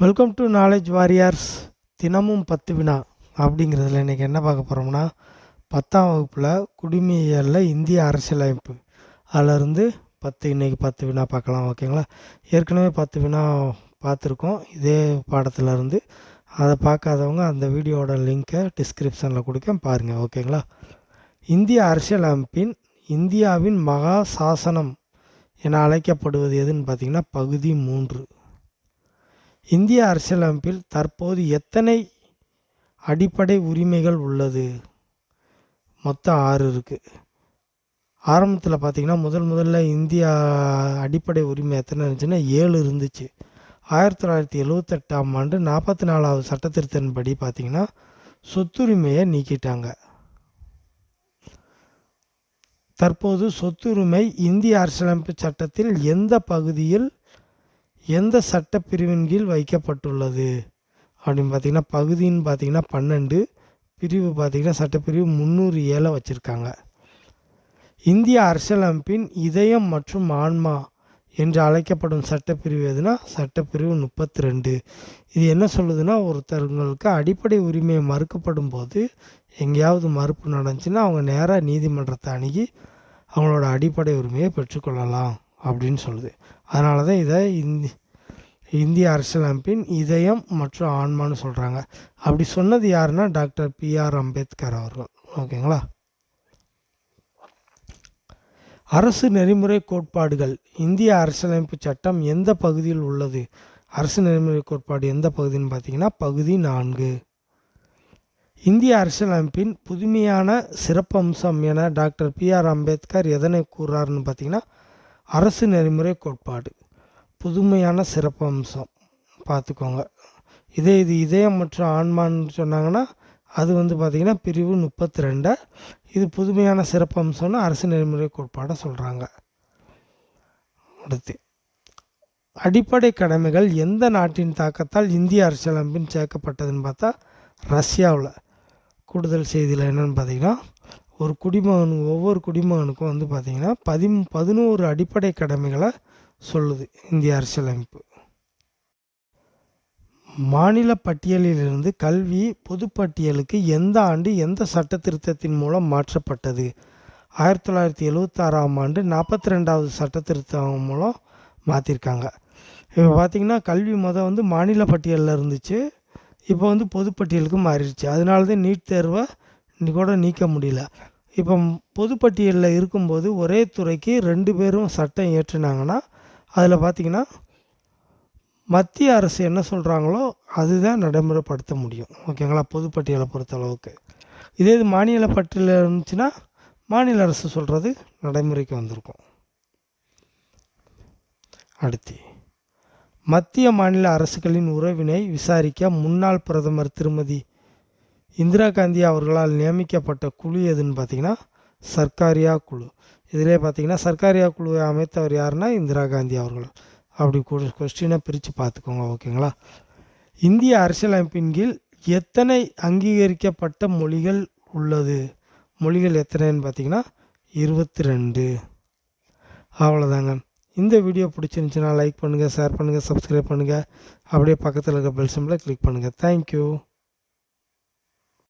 Welcome to knowledge warriors தினமும் பத்து வினா அப்படிங்கிறதுல இன்றைக்கி என்ன பார்க்க போகிறோம்னா பத்தாம் வகுப்பில் குடிமையல்ல இந்திய அரசியலமைப்பு. அதிலிருந்து பத்து இன்றைக்கி பத்து வினா பார்க்கலாம் ஓகேங்களா? ஏற்கனவே பத்து வினா பார்த்துருக்கோம். இதே பாடத்துலேருந்து அதை பார்க்காதவங்க அந்த வீடியோட லிங்க்கை டிஸ்கிரிப்ஷனில் கொடுக்க பாருங்கள் ஓகேங்களா? இந்திய அரசியலமைப்பின் இந்தியாவின் மகா சாசனம் என அழைக்கப்படுவது எதுன்னு பார்த்திங்கன்னா பகுதி மூன்று. இந்திய அரசியலமைப்பில் தற்போது எத்தனை அடிப்படை உரிமைகள் உள்ளது? மொத்தம் ஆறு இருக்குது ஆரம்பத்தில் பார்த்திங்கன்னா முதல் முதல்ல இந்தியா அடிப்படை உரிமை எத்தனை இருந்துச்சுன்னா ஏழு இருந்துச்சு. ஆயிரத்தி தொள்ளாயிரத்தி எழுவத்தெட்டாம் ஆண்டு நாற்பத்தி நாலாவது சட்டத்திருத்தின்படி பார்த்திங்கன்னா சொத்துரிமையை நீக்கிட்டாங்க. தற்போது சொத்துரிமை இந்திய அரசியலமைப்பு சட்டத்தில் எந்த பகுதியில் எந்த சட்டப்பிரிவின் கீழ் வைக்கப்பட்டுள்ளது? அப்படின்னு பார்த்தீங்கன்னா பகுதின்னு பார்த்தீங்கன்னா பன்னெண்டு. பிரிவு பார்த்தீங்கன்னா சட்டப்பிரிவு முந்நூறு ஏழை வச்சுருக்காங்க. இந்திய அரசியலமைப்பின் இதயம் மற்றும் ஆன்மா என்று அழைக்கப்படும் சட்டப்பிரிவு எதுனா சட்டப்பிரிவு முப்பத்தி ரெண்டு இது என்ன சொல்லுதுன்னா ஒருத்தருங்களுக்கு அடிப்படை உரிமை மறுக்கப்படும் போது எங்கேயாவது மறுப்பு நடந்துச்சுன்னா அவங்க நேராக நீதிமன்றத்தை அணுகி அவங்களோட அடிப்படை உரிமையை பெற்றுக்கொள்ளலாம். அப்படின்னு சொல்லுது. அதனால தான் இதை இந்தி இந்திய அரசியலமைப்பின் இதயம் மற்றும் ஆன்மான்னு சொல்கிறாங்க அப்படி சொன்னது யாருன்னா டாக்டர் பிஆர் அம்பேத்கர் அவர்கள். ஓகேங்களா? அரசு நெறிமுறை கோட்பாடுகள். இந்திய அரசியலமைப்பு சட்டம் எந்த பகுதியில் உள்ளது? அரசு நெறிமுறை கோட்பாடு எந்த பகுதின்னு பார்த்தீங்கன்னா பகுதி நான்கு. இந்திய அரசியலமைப்பின் புதுமையான சிறப்பம்சம் என டாக்டர் பிஆர் அம்பேத்கர் எதனை கூறுறாருன்னு பார்த்தீங்கன்னா அரசு நெறிமுறை கோட்பாடு. புதுமையான சிறப்பம்சம். பார்த்துக்கோங்க இதே இது இதயம் மற்றும் ஆன்மான்னு சொன்னாங்கன்னா அது வந்து பார்த்திங்கன்னா பிரிவு முப்பத்தி ரெண்டை இது புதுமையான சிறப்பம்சம்னு அரசு நெறிமுறை கோட்பாடை சொல்கிறாங்க அடுத்து அடிப்படை கடமைகள் எந்த நாட்டின் தாக்கத்தால் இந்திய அரசியலமைப்பின் சேர்க்கப்பட்டதுன்னு பார்த்தா ரஷ்யாவில் கூடுதல் செய்தியில் என்னென்னு பார்த்தீங்கன்னா ஒரு குடிமகன் ஒவ்வொரு குடிமகனுக்கும் வந்து பார்த்திங்கன்னா பதி பதினோரு அடிப்படை கடமைகளை சொல்லுது இந்திய அரசியலமைப்பு. மாநில பட்டியலிலிருந்து கல்வி பொதுப்பட்டியலுக்கு எந்த ஆண்டு எந்த சட்ட திருத்தத்தின் மூலம் மாற்றப்பட்டது? ஆயிரத்தி தொள்ளாயிரத்தி எழுவத்தாறாம் ஆண்டு நாற்பத்தி ரெண்டாவது சட்ட திருத்தம் மூலம் மாற்றிருக்காங்க இப்போ பார்த்திங்கன்னா கல்வி மொதல் வந்து மாநில பட்டியலில் இருந்துச்சு. இப்போ வந்து பொதுப்பட்டியலுக்கு மாறிடுச்சு. அதனால தான் நீட் தேர்வை கூட நீக்க முடியல. இப்போ பொதுப்பட்டியலில் இருக்கும்போது ஒரே துறைக்கு ரெண்டு பேரும் சட்டம் இயற்றினாங்கன்னா அதில் பார்த்திங்கன்னா மத்திய அரசு என்ன சொல்கிறாங்களோ அதுதான் நடைமுறைப்படுத்த முடியும். ஓகேங்களா? பொதுப்பட்டியலை பொறுத்த அளவுக்கு இதே இது மாநில பட்டியலில் இருந்துச்சுன்னா மாநில அரசு சொல்கிறது நடைமுறைக்கு வந்திருக்கும். அடுத்து மத்திய மாநில அரசுகளின் உறவினை விசாரிக்க முன்னாள் பிரதமர் திருமதி இந்திரா காந்தி அவர்களால் நியமிக்கப்பட்ட குழு எதுன்னு பார்த்தீங்கன்னா சர்க்காரியா குழு. இதிலே பார்த்தீங்கன்னா சர்க்காரியா குழுவை அமைத்தவர் யாருன்னா இந்திரா காந்தி அவர்கள். அப்படி கொஸ்டினை பிரித்து பார்த்துக்கோங்க ஓகேங்களா? இந்திய அரசியலமைப்பின் கீழ் எத்தனை அங்கீகரிக்கப்பட்ட மொழிகள் உள்ளது? மொழிகள் எத்தனைன்னு பார்த்தீங்கன்னா இருபத்தி ரெண்டு அவ்வளோதாங்க. இந்த வீடியோ பிடிச்சிருந்துச்சுன்னா லைக் பண்ணுங்கள் ஷேர் பண்ணுங்கள் சப்ஸ்கிரைப் பண்ணுங்கள் அப்படியே பக்கத்தில் இருக்க பெல் சிம்பிளை கிளிக் பண்ணுங்கள் தேங்க்யூ